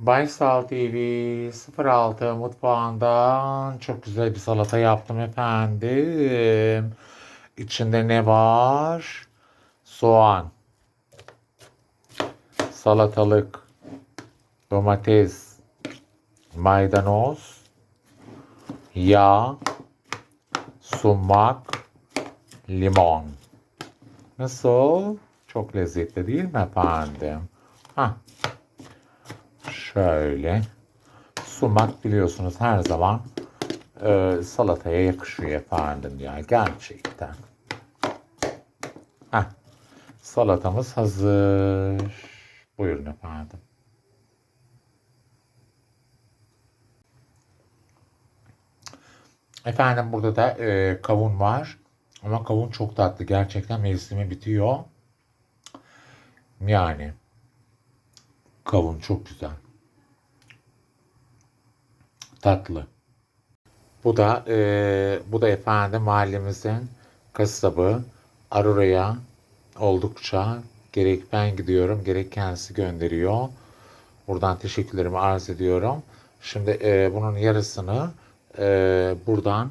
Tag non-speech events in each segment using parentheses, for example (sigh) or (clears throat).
Baysal TV 06 mutfağından çok güzel bir salata yaptım efendim. İçinde ne var? Soğan, salatalık, domates, maydanoz, yağ, sumak, limon. Nasıl? Çok lezzetli değil mi efendim? Hah. Şöyle. Sumak biliyorsunuz her zaman e, salataya yakışıyor efendim ya gerçekten. Heh. Salatamız hazır. Buyurun efendim. Efendim burada da e, kavun var. Ama kavun çok tatlı. Gerçekten mevsimi bitiyor. Yani kavun çok güzel. Tatlı. Bu da e, bu da efendim mahallemizin kasabı. Arura'ya oldukça gerek ben gidiyorum gerek kendisi gönderiyor. Buradan teşekkürlerimi arz ediyorum. Şimdi e, bunun yarısını e, buradan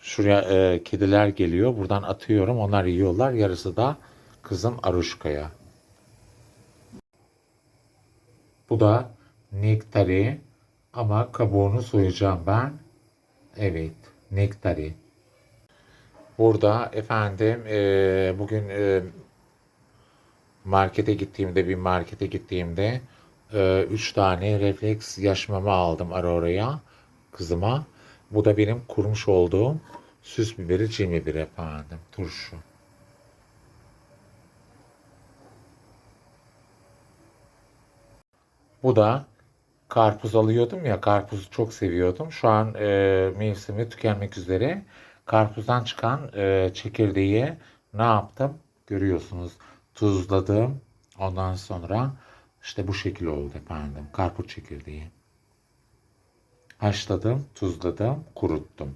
şuraya e, kediler geliyor. Buradan atıyorum. Onlar yiyorlar. Yarısı da kızım Aruşka'ya. Bu da nektari ama kabuğunu soyacağım ben. Evet, nektari. Burada efendim e, bugün e, markete gittiğimde bir markete gittiğimde e, üç tane refleks yaş mama aldım ara oraya kızıma. Bu da benim kurmuş olduğum süs biberi cin biberi efendim turşu. Bu da karpuz alıyordum ya karpuzu çok seviyordum. Şu an e, mevsimi tükenmek üzere. Karpuzdan çıkan e, çekirdeği ne yaptım? Görüyorsunuz tuzladım. Ondan sonra işte bu şekil oldu efendim. Karpuz çekirdeği. Haşladım, tuzladım, kuruttum.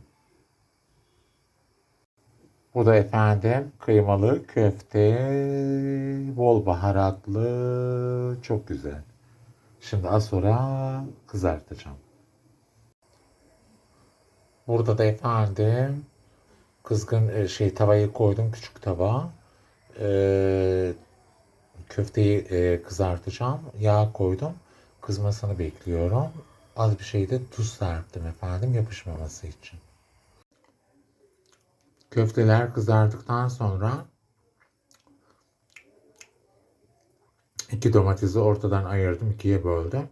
Bu da efendim kıymalı köfte, bol baharatlı, çok güzel. Şimdi az sonra kızartacağım. Burada da efendim kızgın e, şey tavayı koydum küçük tava. Ee, köfteyi e, kızartacağım. Yağ koydum. Kızmasını bekliyorum. Az bir şey de tuz serptim efendim yapışmaması için. Köfteler kızardıktan sonra iki domatesi ortadan ayırdım, ikiye böldüm.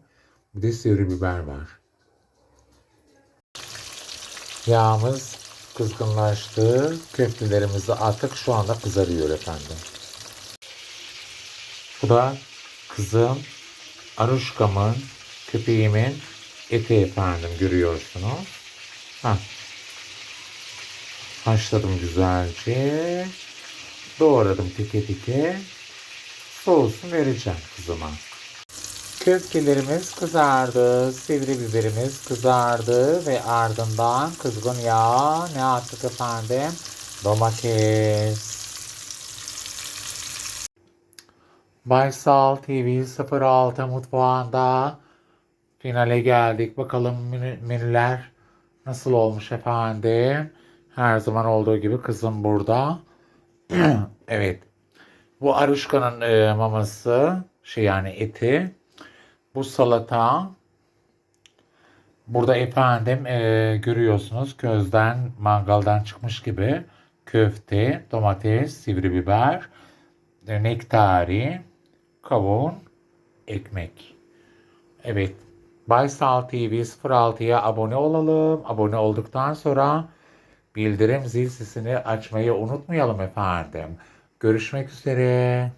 Bir de sivri biber var. Yağımız kızgınlaştı. Köftelerimizi attık. Şu anda kızarıyor efendim. Bu da kızım, Aruşkam'ın, köpeğimin eti efendim görüyorsunuz. Heh. Haşladım güzelce. Doğradım tike tike. Soğusun vereceğim kızıma. Köftelerimiz kızardı. Sivri biberimiz kızardı. Ve ardından kızgın yağ ne attık efendim? Domates. Baysal TV 06 mutfağında finale geldik. Bakalım menü- menüler nasıl olmuş efendim? Her zaman olduğu gibi kızım burada. (clears throat) evet. Bu Aruşka'nın e, maması, şey yani eti. Bu salata. Burada efendim e, görüyorsunuz közden, mangaldan çıkmış gibi köfte, domates, sivri biber, e, nektari, kavun, ekmek. Evet. Baysal TV 06'ya abone olalım. Abone olduktan sonra bildirim zil sesini açmayı unutmayalım efendim. Görüşmek üzere.